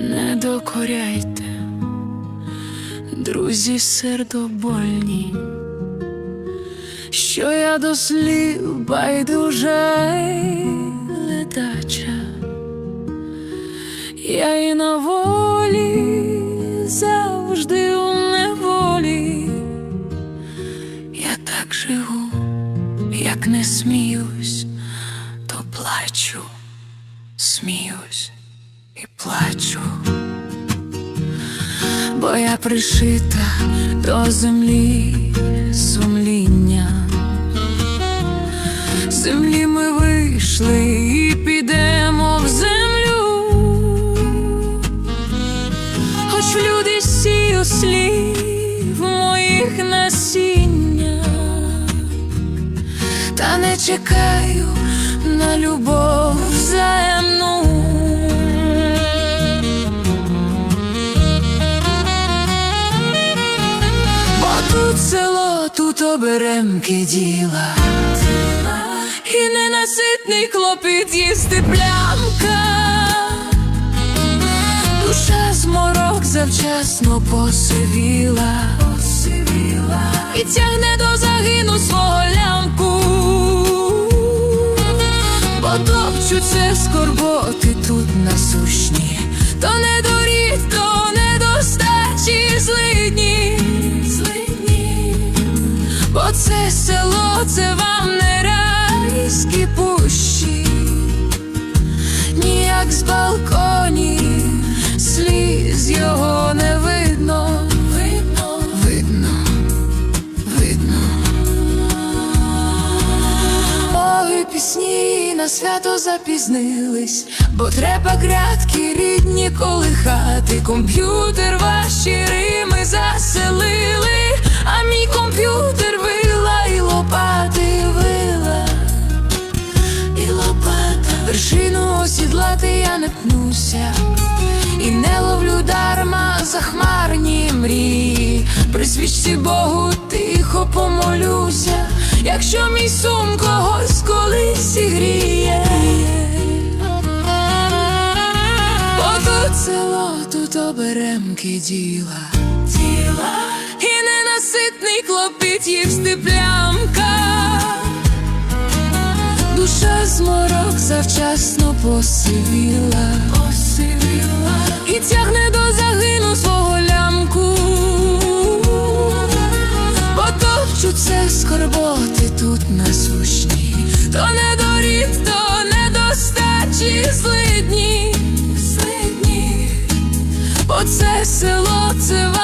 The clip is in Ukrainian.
не докоряйте, друзі сердобольні, що я до слів байдуже ледача, я і на волі завжди у неволі, я так живу, як не сміюсь, то плачу, сміюсь і плачу, бо я пришита до землі сумління. Землі ми вийшли і підемо в землю, хоч люди сію слів моїх насіння, та не чекаю на любов тут село, тут оберемки діла, і ненаситний клопіт їсти плямка. Душа зморок завчасно посивіла, посивіла. І тягне до загину свого лямку, бо топчуться скорботи тут насущні, це село, це вам не райські пущі ніяк з балконів сліз його не видно, видно, видно, видно. Ой, пісні на свято запізнились, бо треба грядки рідні колихати. Комп'ютер ваші рими заселили, а мій комп'ютер вила і лопати вила. І лопата Вершину осідлати я не пнуся. І не ловлю дарма захмарні мрії. При свічці Богу тихо помолюся Якщо мій сум когось колись зігріє. Бо тут село, тут оберемки діла. Діла ненаситний клопіт їсти плямка Душа зморок завчасно посивіла, посивіла. І тягне до загину свого лямку, бо топчуться скорботи тут насущні, то не доріг, то недостачі злидні, злидні, бо це село, це